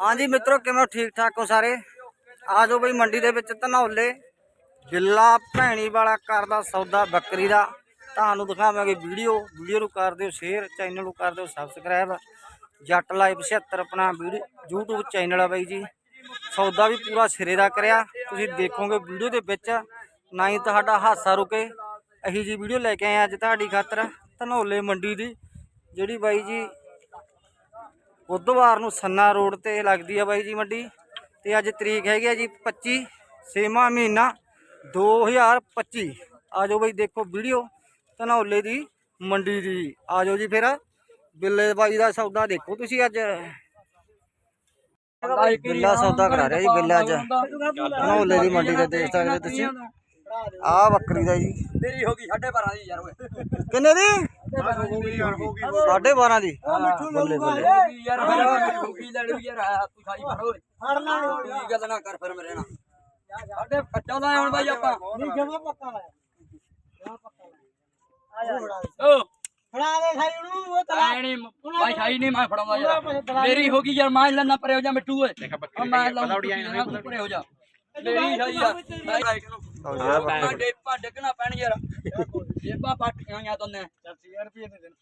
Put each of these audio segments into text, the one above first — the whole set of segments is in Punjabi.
ਹਾਂਜੀ ਮਿੱਤਰੋ, ਕਿਵੇਂ ਠੀਕ ਠਾਕ ਹੋ ਸਾਰੇ? ਆ ਜਾਓ ਬਈ ਮੰਡੀ ਦੇ ਵਿੱਚ ਧਨੌਲੇ। ਗਿੱਲਾ ਭੈਣੀ ਵਾਲਾ ਕਰਦਾ ਸੌਦਾ ਬੱਕਰੀ ਦਾ। ਤੁਹਾਨੂੰ ਦਿਖਾਵਾਂਗੇ ਵੀਡੀਓ। ਵੀਡੀਓ ਨੂੰ ਕਰ ਦਿਓ ਸ਼ੇਅਰ ਚੈਨਲ ਨੂੰ ਕਰ ਦਿਓ ਸਬਸਕ੍ਰਾਈਬ ਜੱਟ ਲਾਈਵ 76 ਆਪਣਾ ਵੀਡੀਓ, YouTube ਚੈਨਲ ਆ ਬਾਈ ਜੀ। ਸੌਦਾ ਵੀ ਪੂਰਾ ਸਿਰੇ ਦਾ ਕਰਿਆ। ਤੁਸੀਂ ਦੇਖੋਗੇ ਵੀਡੀਓ ਦੇ ਵਿੱਚ, ਨਾ ਹੀ ਤੁਹਾਡਾ ਹਾਸਾ ਰੁਕੇ। ਇਹੀ ਜੀ ਵੀਡੀਓ ਲੈ ਕੇ ਆਏ ਅੱਜ ਤੁਹਾਡੀ ਖਾਤਰ ਧਨੌਲੇ ਮੰਡੀ ਦੀ। ਜਿਹੜੀ ਬਾਈ ਜੀ ਬੁੱਧਵਾਰ ਨੂੰ ਸੰਨਾ ਰੋਡ ਤੇ ਲੱਗਦੀ ਆ ਬਾਈ ਜੀ ਮੰਡੀ। ਤੇ ਅੱਜ ਤਰੀਕ ਹੈਗੀ ਆ ਜੀ 25 ਛੇਵਾਂ ਮਹੀਨਾ 2025 ਆ ਜਾਓ ਬਾਈ ਦੇਖੋ ਵੀਡੀਓ ਧਨੌਲੇ ਦੀ ਮੰਡੀ ਦੀ। ਆ ਜਾਓ ਜੀ ਫਿਰ। ਬਿੱਲੇ ਬਾਈ ਦਾ ਸੌਦਾ ਦੇਖੋ ਤੁਸੀਂ ਅੱਜ। ਬਿੱਲਾ ਸੌਦਾ ਕਰਾ ਰਿਹਾ ਜੀ ਬਿੱਲਾ ਅੱਜ। ਧਨੌਲੇ ਦੀ ਮੰਡੀ ਤੇ ਦੇਖ ਸਕਦੇ ਤੁਸੀਂ। ਆ ਬੱਕਰੀ ਦਾ ਜੀ। ਮੇਰੀ ਹੋ ਗਈ 12.5 ਦੀ ਯਾਰ ਓਏ। ਕਿੰਨੇ ਦੀ? ਹੋ ਗਈ ਯਾਰ ਹੋ ਗਈ ਸਾਢੇ 12 ਦੀ। ਬੱਲੇ ਬੱਲੇ। ਯਾਰ ਹੋ। ਗਈ ਲੜ ਯਾਰ ਤੂੰ ਖਾਈ ਫੜ ਓਏ। ਫੜਨਾ ਕੀ ਗੱਲ ਨਾ ਕਰ ਫਿਰ ਮੇਰੇ ਨਾਲ। ਸਾਡੇ ਕੱਟਾ ਦਾ ਹੁਣ ਬਾਈ ਆਪਾਂ। ਨਹੀਂ ਜਮਾ ਪੱਕਾ ਲਾਇਆ। ਫੜਾ ਖਾਈ ਉਹ ਨਹੀਂ ਖਾਈ ਨਹੀਂ ਮੈਂ ਫੜਾਉਂਦਾ ਯਾਰ। ਮੇਰੀ ਹੋ ਗਈ ਯਾਰ ਮਾਂ ਲੈਣਾ ਪਰੇ ਹੋ ਜਾ ਮਿੱਟੂ ਓਏ। ਉਹ ਮੈਂ ਲਾਉਂ ਤੂੰ ਪਰੇ ਹੋ ਜਾ। ਮੇਰੀ ਹੈ ਯਾਰ ਮੈਂ ਡੇਪਾ ਡਿੱਗਣਾ ਪੈਣ ਯਾਰ? ਡੇਪਾ ਪੱਟੀਆਂ ਜਾਂ ਦੋਨੇ। 40000 ਰੁਪਏ ਦੇ ਦੇਣ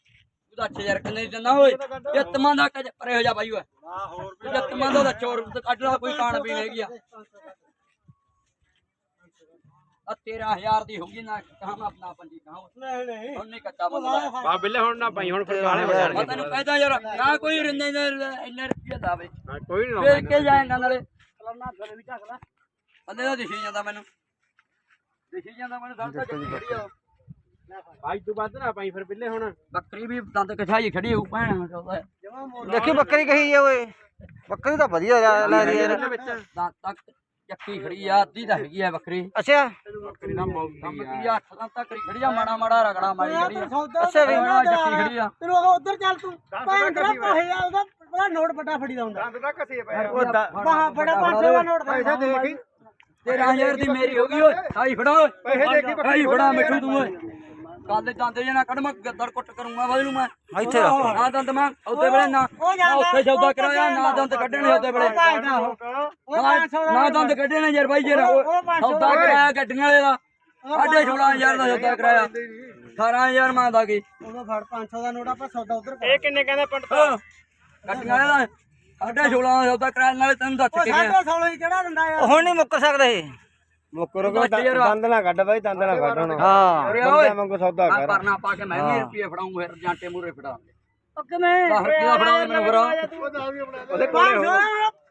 ਉਹਦਾ 8000 ਕਿੰਨੇ ਦੀ ਦਿੰਦਾ ਓਏ? ਜੱਤਮਾਂ ਦਾ ਕੱਜ ਪਰੇ ਹੋ ਜਾ ਬਾਈ ਓਏ। ਹਾਂ ਹੋਰ ਜੱਤਮਾਂ ਦਾ ਉਹਦਾ ਚੋਰ ਕੱਢ ਲਾ ਕੋਈ ਕਾਣ ਵੀ ਹੈਗੀ ਆ। ਆ 13000 ਦੀ ਹੋ ਗਈ ਨਾ ਕਹਾਂ ਆਪਣਾ ਪੰਜੀ ਕਹਾਂ ਨਹੀਂ ਨਹੀਂ ਹੁਣ ਨਹੀਂ ਕੱਚਾ ਬੰਦਾ ਬਾ ਬਿੱਲੇ ਹੁਣ ਨਾ ਭਾਈ ਹੁਣ ਫਿਰ ਕਾਲੇ ਹੋ ਜਾਣਗੇ ਮੈਂ ਤੈਨੂੰ ਕਹਿੰਦਾ ਯਾਰ ਨਾ ਕੋਈ ਰਿੰਨੇ ਇੰਨੇ ਰੁਪਏ ਦਾਵੇ ਹਾਂ, ਕੋਈ ਨਹੀਂ ਵੇਖ ਕੇ ਜਾਏਗਾ ਨਾਲੇ। ਕਲਮਨਾ ਥਲੇ ਵੀ ਲੈ ਬੰਦੇ ਦਾ ਦਿਖੀ ਜਾਂਦਾ ਮੈਨੂੰ। ਦਿਖੀ ਜਾਂਦਾ ਮੈਨੂੰ ਸਭ ਤੋਂ ਚੱਕੀ ਖੜੀ ਆ। ਭਾਈ ਤੂੰ ਵੱਧ ਨਾ ਭਾਈ ਫਿਰ ਬਿੱਲੇ ਹੁਣ। ਬੱਕਰੀ ਵੀ ਦੰਦ ਕਛਾਈ ਖੜੀ ਹੋਊ ਭੈਣ ਚੋਦਾ ਦੇਖੀ ਬੱਕਰੀ ਕਹੀ ਆ ਓਏ। ਬੱਕਰੀ ਤਾਂ ਵਧੀਆ ਲੈ- ਲੈ ਦੀ ਯਾਰ ਦੰਦ ਤੱਕ ਚੱਕੀ ਖੜੀ ਆ ਅੱਧੀ ਤਾਂ ਹੈਗੀ ਆ ਬੱਕਰੀ। ਅੱਛਾ। ਬੱਕਰੀ ਦਾ ਕੀ ਆ ਅੱਠ ਦੰਦ ਤੱਕ ਖੜੀ ਆ ਮਾੜਾ ਮਾੜਾ ਰਗੜਾ ਮਾਰੀ ਖੜੀ ਅੱਛਾ ਵੀ ਚੱਕੀ ਖੜੀ ਆ। ਤੈਨੂੰ ਅਗਾ ਉਧਰ ਚੱਲ ਤੂੰ। ਭੈਣ ਤੇਰਾ ਪੈਸੇ ਆ ਉਹਦਾ ਬੜਾ ਨੋਟ ਵੱਡਾ ਫੜੀ ਦਾ ਹੁੰਦਾ। ਦੰਦ ਤਾਂ ਕਸੇ ਪਏ ਉਹ ਬੜਾ 500 ਦਾ ਨੋਟ ਦੇ ਦੇਖੀ 13000 ਦੀ ਮੇਰੀ ਹੋ ਗਈ ਓਏ ਖਾਈ ਫੜਾ ਓਏ। ਪੈਸੇ ਦੇ ਕੇ ਖਾਈ ਫੜਾ ਮਿੱਠੂ ਤੂੰ ਓਏ। ਕੱਲ ਜਾਂਦੇ ਜੇ ਨਾ ਕੱਢ ਮੈਂ ਗੱਦੜ ਕੁੱਟ ਕਰੂੰਗਾ ਬਾਈ ਨੂੰ ਮੈਂ। ਇੱਥੇ ਰੱਖ ਨਾ ਦੰਦ ਮੈਂ ਉੱਤੇ ਵੇਲੇ ਨਾ ਉੱਥੇ ਸੌਦਾ ਕਰਾਇਆ ਨਾ ਦੰਦ ਕੱਢਣੇ ਉੱਤੇ ਵੇਲੇ। ਨਾ ਦੰਦ ਕੱਢਣੇ ਯਾਰ ਬਾਈ ਯਾਰ ਸੌਦਾ ਕਰਾਇਆ ਗੱਡੀਆਂ ਵਾਲੇ ਦਾ। ਸਾਢੇ 16000 ਦਾ ਸੌਦਾ ਕਰਾਇਆ। 18000 ਮੰਗਦਾ ਕੀ। ਉਦੋਂ ਫੜ 500 ਦਾ ਨੋਟ ਆਪਾਂ ਸੌਦਾ ਉਧਰ ਇਹ ਕਿੰਨੇ ਕਹਿੰਦਾ ਪੰਡਤ? ਗੱਡੀਆਂ ਵਾਲੇ ਦਾ ਸਾਢੇ 16 ਦਾ ਸੌਦਾ ਕਰਾਇਆ ਨਾਲੇ ਤੈਨੂੰ ਦੱਸ ਕੇ ਗਿਆ। ਸਾਡੇ 16 ਹੀ ਕਿਹੜਾ ਦਿੰਦਾ ਯਾਰ? ਹੁਣ ਨਹੀਂ ਮੁੱਕ ਸਕਦੇ। ਇਹ ਮੁੱਕਰੋ ਯਾਰ ਦੰਦ ਨਾ ਕੱਢ ਬਾਈ ਦੰਦ ਨਾ ਕੱਢ ਹੁਣ। ਹਾਂ। ਓਏ। ਮੰਗੋ ਸੌਦਾ ਆ ਪਰਨਾ ਪਾ ਕੇ ਮੈਂ 20 ਰੁਪਏ ਫੜਾਉਂ ਫਿਰ ਜਾਂਟੇ ਮੂਰੇ ਫੜਾ ਪੱਕੇ ਮੈਂ 10 ਰੁਪਏ ਦਾ ਫੜਾ ਮੈਨੂੰ ਫੜਾ ਉਹਦੇ ਕੋਲੇ ਹੋ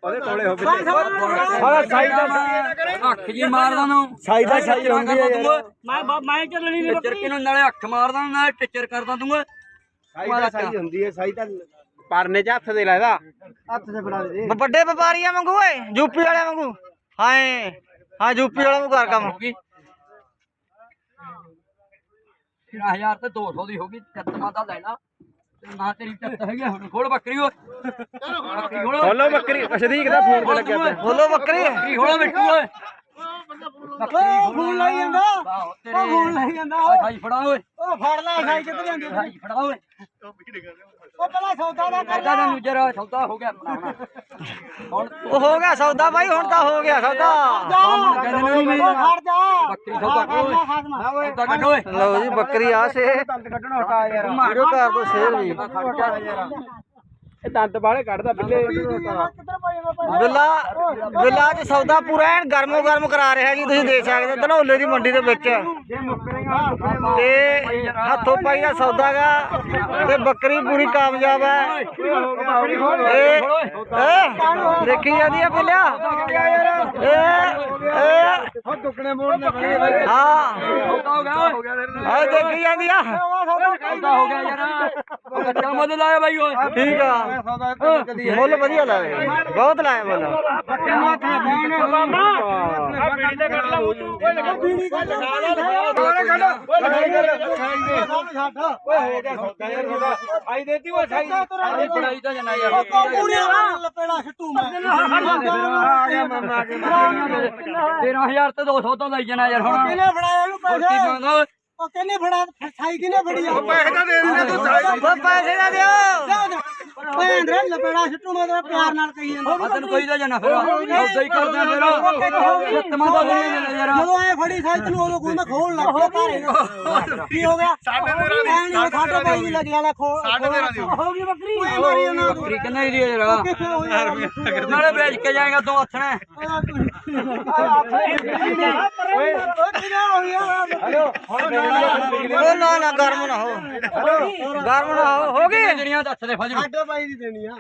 ਉਹਦੇ ਕੋਲੇ ਹੋ ਬਿੱਲੇ ਸਾਲਾ ਸਾਈ ਦਾ ਅੱਖ ਜੀ ਮਾਰਦਾ ਨੂੰ ਸਾਈ ਦਾ ਸਾਈ ਹੁੰਦੀ ਹੈ ਯਾਰ। ਮੈਂ ਮੈਂ ਚੱਲਣੀ ਨਹੀਂ ਟਿੱਚਰ ਕਿਨੂੰ ਨਾਲੇ ਅੱਖ ਮਾਰਦਾ ਨਾਲੇ ਟਿੱਚਰ ਕਰਦਾ ਤੂੰ ਸਾਈ ਦਾ ਸਾਈ ਹੁੰਦੀ ਹੈ ਸਾਈ ਤਾਂ ਪਰਨੇ ਚ ਹੱਥ ਦੇ ਲੈਦਾ ਹੱਥ ਤੇ ਫੜਾ ਦੇ। ਵੱਡੇ ਵਪਾਰੀਆਂ ਵਾਂਗੂ ਓਏ ਯੂਪੀ ਵਾਲਿਆਂ ਵਾਂਗੂ। ਹਾਏ ਹਾਂ ਯੂਪੀ ਵਾਲਿਆਂ ਵਾਂਗੂ ਕਰ ਕੰਮ। ਹੋ ਗਈ 13000 ਤੇ 200 ਦੀ ਹੋ ਗਈ ਚੱਤਮਾ ਦਾ ਲੈ ਲਾ। ਤੇ ਨਾ ਤੇਰੀ ਚੱਤ ਹੈਗੀ ਹੁਣ ਖੋਲ ਬੱਕਰੀ ਓਏ। ਬੱਕਰੀ ਖੋਲ। ਖੋਲੋ ਬੱਕਰੀ ਸ਼ਰੀਕ ਦਾ ਫੋਨ ਤੇ ਲੱਗਿਆ ਪਿਆ। ਬੋਲੋ ਬੱਕਰੀ। ਬੱਕਰੀ ਖੋਲ ਬਿੱਟੂ ਓਏ। ਉਹ ਫੋਨ ਲਾਈ ਜਾਂਦਾ। ਉਹ ਤੇਰੇ ਫੋਨ ਲਾਈ ਜਾਂਦਾ। ਓਏ ਭਾਈ ਫੜਾ ਓਏ। ਉਹ ਫੜ ਲੈ ਸਾਈ ਕਿੱਧਰ ਜਾਂਦੀ? ਭਾਈ ਫੜਾ ਓਏ। ਉਹ ਪਹਿਲਾਂ ਸੌਦਾ ਦਾ ਕਰ ਕਰਦਾ ਤੈਨੂੰ ਜਰਾ ਸੌਦਾ ਹੋ ਗਿਆ ਆਪਣਾ। ਹੁਣ ਉਹ ਹੋ ਗਿਆ ਸੌਦਾ ਬਾਈ ਹੁਣ ਤਾਂ ਹੋ ਗਿਆ ਸੌਦਾ। ਕੰਮ ਕਹਿੰਦੇ ਨੇ ਨਹੀਂ ਉਹ ਫੜ ਜਾ। ਬੱਕਰੀ ਸੌਦਾ ਕਰੋ। ਓਏ ਖਾਦਮਾ ਸੌਦਾ ਕੱਢ ਓਏ। ਲਓ ਜੀ ਬੱਕਰੀ ਆ ਸੇ। ਦੰਦ ਕੱਢਣਾ ਹਟਾ ਯਾਰ ਵੀਡੀਓ ਕਰ ਦੋ ਸ਼ੇਅਰ ਵੀ ਇਹ ਦੰਦ ਬਾਲੇ ਕੱਢਦਾ ਬਿੱਲੇ ਕਿੱਧਰ ਪਾਈ ਜਾਂਦਾ ਭਾਈ ਸੌਦਾ ਪੂਰਾ ਐਨ ਗਰਮੋ ਗਰਮ ਕਰਾ ਰਿਹਾ ਜੀ, ਤੁਸੀਂ ਦੇਖ ਸਕਦੇ ਹੋ, ਧਨੌਲੇ ਦੀ ਮੰਡੀ ਦੇ ਵਿੱਚ। ਤੇ ਹੱਥੋਂ ਪਾਈ ਦਾ ਸੌਦਾ ਗਾ, ਤੇ ਬੱਕਰੀ ਪੂਰੀ ਕਾਮਯਾਬ ਹੈ। ਇਹ ਇਹ ਦੇਖੀ ਜਾਂਦੀ ਆ ਬਿੱਲਿਆ? ਇਹ ਇਹ। ਉਹ ਮੋੜ ਨੇ ਹਾਂ। ਹੋ ਗਿਆ ਓਏ ਆ ਦੇਖੀ ਜਾਂਦੀ ਆ। ਹੋ ਗਿਆ ਯਾਰ। ਬੱਚਾ ਮੁੱਲ ਲਾਇਆ ਬਾਈ ਓਏ ਠੀਕ ਆ ਮੁੱਲ ਵਧੀਆ ਲਾਇਆ ਬਹੁਤ ਲਾਇਆ ਮੁੱਲ ਆਹ ਬੜਾਈ ਤਾਂ ਜਨਾ ਯਾਰ ਪੂਰੀਆਂ ਲਪੇੜਾ ਛੱਟੂ ਮੈਂ ਆ ਗਿਆ ਮਾਮਾ ਆ ਗਿਆ 13000 ਤੇ 200 ਤੋਂ ਲਈ ਜਨਾ ਯਾਰ ਹੁਣ ਕਿਹਨੇ ਫੜਾਇਆ ਇਹਨੂੰ ਪੈਸੇ ਉਹ ਕਿਹਨੇ ਫੜਾ ਸਾਈ ਕਿਹਨੇ ਫੜੀ ਆ? ਪੈਸੇ ਤਾਂ ਦੇ ਦੇਣੇ ਤੂੰ ਪੈਸੇ ਨਾ ਦਿਓ। ਭੈਣ ਦੇ ਲਪੇੜਾ ਸਿੱਟੂ ਮੈਂ ਤਾਂ ਪਿਆਰ ਨਾਲ ਕਹੀ ਜਾਂਦਾ। ਆ ਤੈਨੂੰ ਕੋਈ ਦਾ ਜਾਣਾ ਫਿਰ। ਉਦਾਂ ਹੀ ਕਰਦੇ ਆ ਫਿਰ। ਸੱਤਵਾਂ ਦਾ ਨਹੀਂ ਯਾਰ। ਜਦੋਂ ਐ ਫੜੀ ਸਾਈ ਤੈਨੂੰ ਉਦੋਂ ਕੋਈ ਮੈਂ ਖੋਲ ਲੱਗ ਗਿਆ ਘਰੇ। ਕੀ ਹੋ ਗਿਆ? ਸਾਡੇ ਤੇਰਾ ਦੀ ਸਾਡੇ ਬਾਈ ਦੀ ਲੱਗ ਜਾਣਾ ਖੋਲ ਸਾਡੇ ਤੇਰਾ ਦੀ ਹੋ ਗਈ ਬੱਕਰੀ। ਓਏ ਮਾਰੀ ਨੂੰ ਬੱਕਰੀ ਕਿੰਨੇ ਦੀ ਹੈ ਯਾਰ। ਹੋ ਗਿਆ ਨਾਲੇ ਵੇਚ ਕੇ ਜਾਏਗਾ ਦੋ ਓਏ ਕਿਹਦਾ ਹੋ ਗਿਆ ਉਹ ਨਾ ਨਾ ਗਰਮ ਨਾ ਹੋ। ਗਰਮ ਨਾ ਹੋ। ਹੋ ਗਈ? ਜਿਹੜੀਆਂ ਦੱਸ ਦੇ ਫਜਰੂ ਸਾਡੇ ਬਾਈ ਦੀ ਦੇਣੀ ਆ।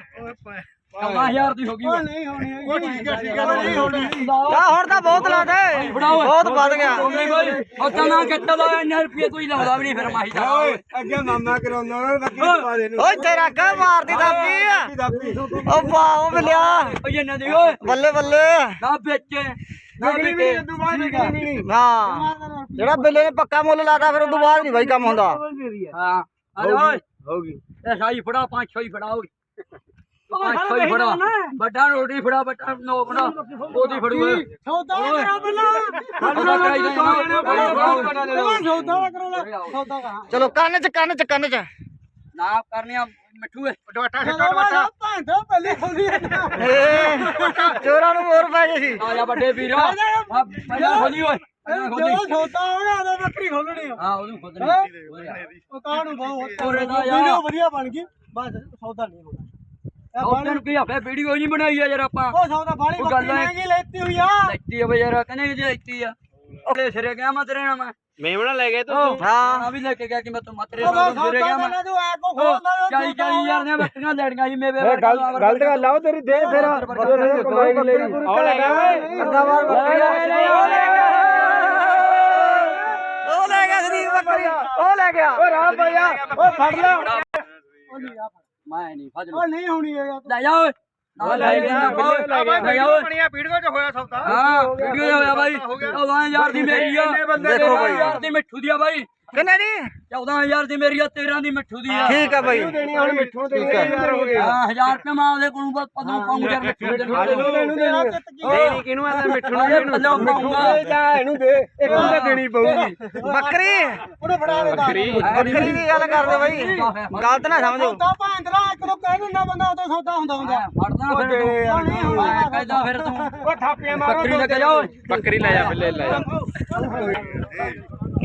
14000 ਦੀ ਹੋ ਗਈ ਉਹ ਨਹੀਂ ਹੋਣੀ ਉਹ ਠੀਕ ਹੈ ਠੀਕ ਹੈ ਨਹੀਂ ਹੋਣੀ। ਆ ਹੁਣ ਤਾਂ ਬਹੁਤ ਲਾ ਦੇ। ਬਹੁਤ ਵੱਧ ਗਿਆ। ਨਹੀਂ ਬਾਈ ਉਹ ਤਾਂ ਨਾ ਕੱਟਾ ਦਾ ਇੰਨਾ ਰੁਪਏ ਕੋਈ ਲਾਉਂਦਾ ਵੀ ਨਹੀਂ ਫਿਰ ਮਾਹੀ ਦਾ। ਅੱਗੇ ਮਾਮਾ ਕਰਾਉਂਦਾ ਉਹ ਬੱਕਰੀ ਪਾ ਦੇ ਓਏ ਤੇਰਾ ਕਾ ਮਾਰਦੀ ਦਾਪੀ ਆ। ਉਹ ਵਾਹ ਮਿਲਿਆ। ਉਹ ਇਹਨਾਂ ਦੀ ਓਏ। ਬੱਲੇ ਬੱਲੇ। ਨਾ ਵੇਚੇ ਨਾ ਬੱਕਰੀ ਵੀ ਵੇਚੇ। ਉਦੋਂ ਬਾਅਦ ਬੱਕਰੀ ਵੀ ਨਹੀਂ। ਹਾਂ ਜਿਹੜਾ ਬਿੱਲੇ ਨੇ ਪੱਕਾ ਮੁੱਲ ਲਾਤਾ ਫਿਰ ਉਦੋਂ ਬਾਅਦ ਨਹੀਂ ਬਾਈ ਕੰਮ ਹੁੰਦਾ। ਹਾਂ ਅਰੇ ਓਏ। ਹੋਗੀ ਇਹ ਸਾਈ ਫੜਾ ਪੰਜ ਛੇ ਹੀ ਫੜਾ ਓਏ। ਹੀ ਫੜਾ। ਵੱਡਾ ਰੋਟੀ ਫੜਾ ਵੱਡਾ ਨੋ ਫੜਾ ਉਹਦੀ ਫੜੂ ਸੌਦਾ ਕਰਾ ਪਹਿਲਾਂ। ਸੌਦਾ ਕਰਾ ਸੌਦਾ ਕਰਾ ਚਲੋ ਕੰਨ ਚ ਕੰਨ ਚ ਕੰਨ ਚ। ਨਾ ਕਰਨੇ ਆ ਮਿੱਠੂ ਏ। ਮੈਂ ਭੈਣ ਤੋਂ ਪਹਿਲੇ ਖੋਲੀ ਏ ਚੋਰਾਂ ਨੂੰ ਮੋਰ ਪੈ ਗਏ ਸੀ। ਆ ਜਾ ਵੱਡੇ ਵੀਰ। ਪਹਿਲਾਂ ਖੋਲੀ ਓਏ ਜਦੋਂ ਸੌਦਾ ਹੋਣਾ ਉਦੋਂ ਬੱਕਰੀ ਖੋਲਣੀ ਆ। ਹਾਂ ਉਹਨੂੰ ਖੋਦਣੀ ਉਹ ਕਾਹਨੂੰ ਬਹੁਤ ਉਹਰੇ ਦਾ ਯਾਰ। ਵੀਡੀਓ ਵਧੀਆ ਬਣ ਗਈ। ਬਸ ਸੌਦਾ ਨਹੀਂ ਹੋਣਾ। ਇਹ ਉਹ ਬਾਹਲੀ- ਤੈਨੂੰ ਕੀ ਆਪੇ ਵੀਡੀਓ ਨਹੀਂ ਬਣਾਈ ਆ ਯਾਰ ਆਪਾਂ। ਉਹ ਸੌਦਾ ਬਾਲੀ ਉਹ ਗੱਲ ਬੱਕਰੀ ਹੈ। ਮਹਿੰਗੀ ਲੈਤੀ ਹੋਈ ਆ। ਲੈਤੀ ਆ ਬਈ ਯਾਰ ਕਹਿੰਦੇ ਕਿ ਲੈਤੀ ਆ। ਉਹਦੇ ਸਿਰੇ ਗਿਆ ਮੈਂ ਤੇਰੇ ਨਾਲ ਮੈਂ। ਮੇਮਣਾ ਲੈ ਗਏ ਉਹ ਹਾਂ। ਆ ਵੀ ਲੈ ਕੇ ਗਿਆ ਕਿ ਮੈਂ ਤੂੰ ਮਤਰੇ ਉਹ ਨਾਲ ਸੌਦਾ ਸਿਰੇ ਗਿਆ ਮੈਂ। ਪਹਿਲਾਂ ਤੂੰ ਐ ਕੋ ਖੋਲਦਾ ਚਾਈ ਚਾਈ ਯਾਰ ਦੀਆਂ ਬੱਕਰੀਆਂ ਲੈਣੀਆਂ ਸੀ ਮੇਵੇ ਗਲਤ ਗਲਤ ਗੱਲ ਆਓ ਤੇਰੀ ਦੇ ਫਿਰ। ਕਮਾਈ ਨਹੀਂ ਲੈਣੀ ਆਓ ਲੈ ਗਏ ਉਹ ਲੈ ਗਿਆ ਉਹ ਲੈ ਗਿਆ ਉਹ ਲੈ ਗਿਆ ਲੈ ਮੈਂ ਨਹੀਂ ਫਜ ਉਹ ਨਹੀਂ ਹੋਣੀ ਇਹ ਲੈ ਜਾ। ਓਏ ਆ ਲੈ ਗਿਆ ਲੈ ਜਾ ਓਏ। ਬਣਿਆ ਵੀਡੀਓ 'ਚ ਹੋਇਆ ਸੌਦਾ। ਹਾਂ ਵੀਡੀਓ ਹੋਇਆ ਬਾਈ। 14000 ਦੀ ਮੇਰੀ ਆ। ਦੇਖੋ ਬਾਈ। 14000 ਦੀ ਮਿੱਠੂ ਦੀ ਆ ਬਾਈ। ਕਿੰਨੇ ਦੀ? 14000 ਦੀ ਮੇਰੀ ਆ 13 ਦੀ ਮਿੱਠੂ ਦੀ ਆ। ਠੀਕ ਆ ਬਾਈ। ਦੇਣੀ ਹੁਣ ਮਿੱਠੂ ਨੂੰ ਦੇਣੀ ਯਾਰ ਹੋ ਗਏ। ਹਾਂ 1000 ਰੁਪਏ ਮੈਂ ਉਹਦੇ ਕੋਲੋਂ ਬਸ ਪਦੋਂ ਪਾਉਂ ਯਾਰ ਮਿੱਠੂ ਦੇ ਇਹਨੂੰ ਕੀ ਦੇਣੀ ਕਿਹਨੂੰ ਆਂਦਾ? ਮਿੱਠੂ ਨੂੰ ਪੱਲੋਂ ਪਾਉਂਗਾ ਜਾ ਇਹਨੂੰ ਦੇ। ਇੱਕ ਨੂੰ ਤਾਂ ਦੇਣੀ ਪਊਗੀ? ਬੱਕਰੀ? ਉਹਨੇ ਫੜਾ ਦੇ ਬੱਕਰੀ। ਬੱਕਰੀ ਦੀ ਗੱਲ ਕਰਦੇ ਬਾਈ। ਗਲਤ ਨਾ ਸਮਝੋ। ਸੌਦਾ ਭਾਂ ਤੇਰਾ ਇੱਕ ਨੂੰ ਕਹਿ ਦਿੰਦਾ ਬੰਦਾ ਉਦੋਂ ਸੌਦਾ ਹੁੰਦਾ ਹੁੰਦਾ। ਫੜਦਾ ਫਿਰ ਤੂੰ। ਮੈਂ ਕਹਿੰਦਾ ਫਿਰ ਤੂੰ। ਓ ਥਾਪੀਆਂ ਮਾਰੋ ਬੱਕਰੀ ਲੈ ਕੇ ਜਾ ਓਏ ਬੱਕਰੀ ਲੈ ਜਾ ਬਿੱਲੇ ਲੈ ਜਾ।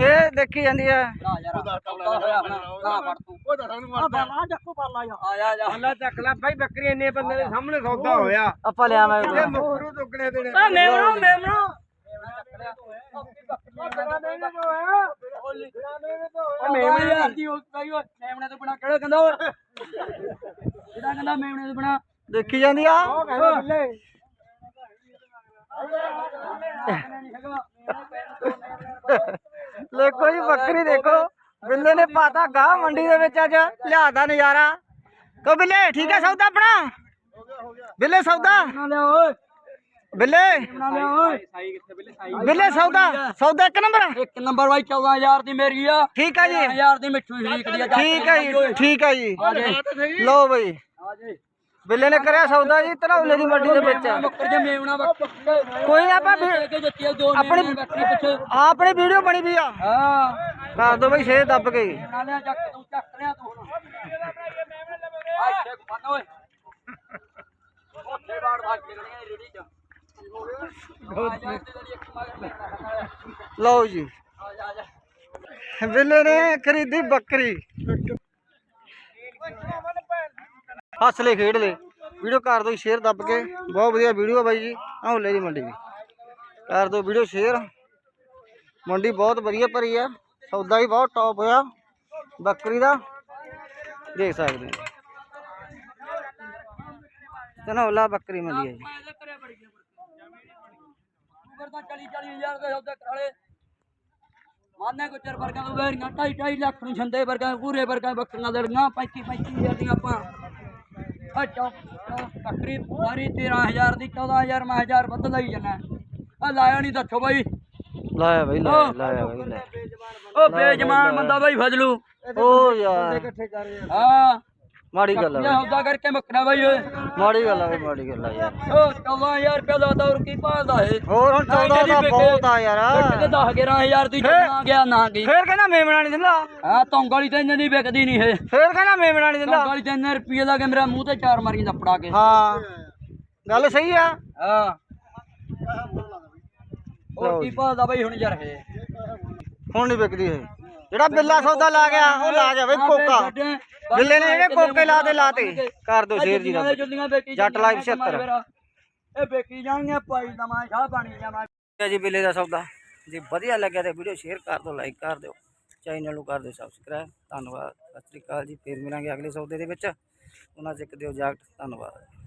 ਇਹ ਦੇਖੀ ਜਾਂਦੀ ਆ। ਨਾ ਯਾਰ। ਸੌਦਾ ਹੋਇਆ ਆਪਣਾ ਨਾ ਫੜ ਤੂੰ ਆ ਬਾਲਾ ਜੱਕੂ ਪਾ ਲਾ ਜਾ ਆ ਜਾ ਜਾ। ਅੱਲਾ ਚੱਕ ਲੈ ਭਾਈ ਬੱਕਰੀ ਇੰਨੇ ਬੰਦੇ ਦੇ ਸਾਹਮਣੇ ਸੌਦਾ ਹੋਇਆ। ਆਪਾਂ ਲਿਆ ਮੈਂ ਇਹ ਮੋਹਰੂ ਦੁੱਗਣੇ ਦੇਣੇ ਆ ਮੇਮਣਾ ਮੇਮਣਾ। ਮੇਮਣੇ ਯਾਰ ਦੀ ਉਹ ਕਹੀ ਓਏ ਮੇਮਣੇ ਤੋਂ ਬਣਾ ਕਿਹੜਾ ਕਹਿੰਦਾ ਓਏ ਕਿਹੜਾ ਕਹਿੰਦਾ ਮੇਮਣੇ ਤੋਂ ਬਣਾ ਦੇਖੀ ਜਾਂਦੀ ਆ। ਦੇਖੋ ਜੀ ਬੱਕਰੀ ਦੇਖੋ। ਬਿੱਲੇ ਨੇ ਪਾਤਾ ਗਾਹ ਮੰਡੀ ਦੇ ਵਿੱਚ ਅੱਜ ਲਿਆਦਾ ਨਜ਼ਾਰਾ। ਕੋ ਬਿੱਲੇ ਠੀਕ ਹੈ ਸੌਦਾ ਆਪਣਾ? ਬਿੱਲੇ ਸੌਦਾ? ਬਿੱਲੇ? ਬਿੱਲੇ ਸੌਦਾ? ਸੌਦਾ ਇੱਕ ਨੰਬਰ? ਇੱਕ ਨੰਬਰ ਬਾਈ 14000 ਦੀ ਮੇਰੀ ਆ। ਠੀਕ ਆ ਜੀ। 1000 ਦੀ ਮਿੱਠੂ ਠੀਕ ਹੈ ਜੀ ਠੀਕ ਹੈ ਜੀ। ਲਓ ਬਈ। ਆ ਜੇ ਬਿੱਲੇ ਨੇ ਕਰਿਆ ਸੌਦਾ ਜੀ ਧਨੌਲੇ ਦੀ ਮੰਡੀ ਦੇ ਵਿੱਚ। ਮੁੱਕਰ ਜੇ ਮੇਵਣਾ ਬੱਕਰੀ ਕੋਈ ਨਾ ਆਪਾਂ ਆਪਣੀ- ਆਪਣੀ ਵੀਡੀਓ ਬਣੀ ਵੀ ਆ। ਹਾਂ। ਕਰ ਦੋ ਬਈ ਛੇ ਦੱਬ ਕੇ। ਬਣਾ ਲਿਆ ਚੱਕ ਤੂੰ ਚੱਕ ਲਿਆ ਤੂੰ ਹੁਣ। ਆ ਇੱਥੇ ਬੰਨ ਓਏ। ਉੱਥੇ ਬਾੜ ਭਾਗ ਨਿਕਲੀਆਂ ਰੇੜੀ ਚ ਆ ਜਾ ਇੱਥੇ ਜਿਹੜੀ ਇੱਕ ਮਗਰ ਬੈਠਾ ਲਓ ਜਾ। ਬਿੱਲੇ ਨੇ ਖਰੀਦੀ ਬੱਕਰੀ। ਹੱਸ ਹੱਸਲੇ ਖੇਡ ਲੈ। ਵੀਡੀਓ ਕਰ ਦਿਓ ਸ਼ੇਅਰ ਦੱਬ ਕੇ। ਬਹੁਤ ਵਧੀਆ ਵੀਡੀਓ ਆ ਬਾਈ ਜੀ। ਹੌਲੇ ਦੀ ਮੰਡੀ ਦੀ। ਕਰ ਦਿਓ ਵੀਡੀਓ ਸ਼ੇਅਰ ਮੰਡੀ ਬਹੁਤ ਵਧੀਆ ਭਰੀ ਆ। ਸੌਦਾ ਵੀ ਬਹੁਤ ਟੌਪ ਹੋਇਆ ਬੱਕਰੀ ਦਾ। ਦੇਖ ਸਕਦੇ ਹੋ। ਧਨੌਲਾ ਬੱਕਰੀ ਮੰਡੀ ਹੈ ਜੀ। ਮੈਂ ਇਹਦੇ 40 40000 ਦੇ ਸੌਦੇ ਕਰਾਲੇ ਮਾਨੇ ਕੋ ਵਰਗਾ ਤੋਂ ਬੈਰੀਆਂ 2.5 2.5 ਲੱਖ ਨੂੰ ਛੰਦੇ ਵਰਗਾ ਪੂਰੇ ਵਰਗਾ ਬੱਕਰੀਆਂ ਦੇਣੀਆਂ 35 35000 ਦੀਆਂ ਆਪਾਂ। ਆ ਚੌਕ ਬੱਕਰੀ ਸਾਰੀ 13000 ਦੀ 14000 ਮੈਂ 1000 ਵੱਧ ਲਈ ਜਾਣਾ। ਆ ਲਾਇਆ ਨਹੀਂ ਦੱਸੋ ਬਾਈ। ਲਾਇਆ ਬਾਈ ਲਾਇਆ ਲਾਇਆ ਬਾਈ ਲਾਇਆ। ਉਹ ਬੇਜਮਾਨ ਬੰਦਾ ਬਾਈ ਫਜਲੂ। ਓ ਯਾਰ। ਹਾਂ। ਮਾੜੀ ਗੱਲ ਆ ਇਹ ਹੌਦਾ ਕਰਕੇ ਬੱਕਰਾ ਬਾਈ ਓਏ। ਮਾੜੀ ਗੱਲ ਆ ਬਈ ਮਾੜੀ ਗੱਲ ਆ ਯਾਰ। ਉਹ 14000 ਰੁਪਏ ਦਾ ਦੌਰ ਕੀ ਭਾਲਦਾ ਏ ਹੋਰ ਹੁਣ 14 ਦਾ ਬਹੁਤ ਆ ਯਾਰ। ਕਿਤੇ 10 11000 ਦੀ ਨਾ ਗਿਆ ਨਾ ਗਈ ਫੇਰ ਕਹਿੰਦਾ ਮੇਮਣਾ ਨਹੀਂ ਦਿੰਦਾ। ਆ ਤੌਂਗ ਵਾਲੀ ਤਾਂ ਇੰਨੇ ਦੀ ਵਿਕਦੀ ਨਹੀਂ ਇਹ। ਫੇਰ ਕਹਿੰਦਾ ਮੇਮਣਾ ਨਹੀਂ ਦਿੰਦਾ। ਵਾਲੀ ਤਾਂ ਇੰਨੇ ਰੁਪਏ ਦਾ ਕਿ ਮੇਰਾ ਮੂੰਹ ਤੇ ਚਾਰ ਮਾਰੀ ਲੱਪੜਾ ਕੇ। ਹਾਂ। ਗੱਲ ਸਹੀ ਆ। ਹਾਂ। ਹੋਰ ਕੀ ਭਾਲਦਾ ਬਾਈ ਹੁਣ ਯਾਰ ਇਹ? ਹੁਣ ਨਹੀਂ ਵਿਕਦੀ ਇਹ। ਜਿਹੜਾ ਬਿੱਲਾ ਸੌਦਾ ਲਾ ਗਿਆ ਉਹ ਲਾ ਗਿਆ ਬਈ ਕੋਕਾ। ਬਿੱਲੇ ਨੇ ਜਿਹੜੇ ਕੋਕੇ ਲਾ ਦੇ ਲਾਤੇ। ਕਰ ਦੋ ਸ਼ੇਰ ਜੀ ਦਾ ਜੱਟ ਲਾਈਵ 76 ਇਹ ਵੇਚੀ ਜਾਣਗੀਆਂ ਪਾਈ ਦਮਾ ਸ਼ਾਹ ਪਾਣੀ ਜਾਵਾਂ ਜੀ ਬਿੱਲੇ ਦਾ ਸੌਦਾ। ਜੇ ਵਧੀਆ ਲੱਗਿਆ ਤੇ ਵੀਡੀਓ ਸ਼ੇਅਰ ਕਰ ਦਿਓ ਲਾਈਕ ਕਰ ਦਿਓ। ਚੈਨਲ ਨੂੰ ਕਰ ਦਿਓ ਸਬਸਕ੍ਰਾਈਬ ਧੰਨਵਾਦ। ਸਤਿ ਸ੍ਰੀ ਅਕਾਲ ਜੀ। ਫੇਰ ਮਿਲਾਂਗੇ ਅਗਲੇ ਸੌਦੇ ਦੇ ਵਿੱਚ। ਉਹਨਾਂ ਚ ਇੱਕ ਦਿਓ ਜਾਗਟ ਧੰਨਵਾਦ।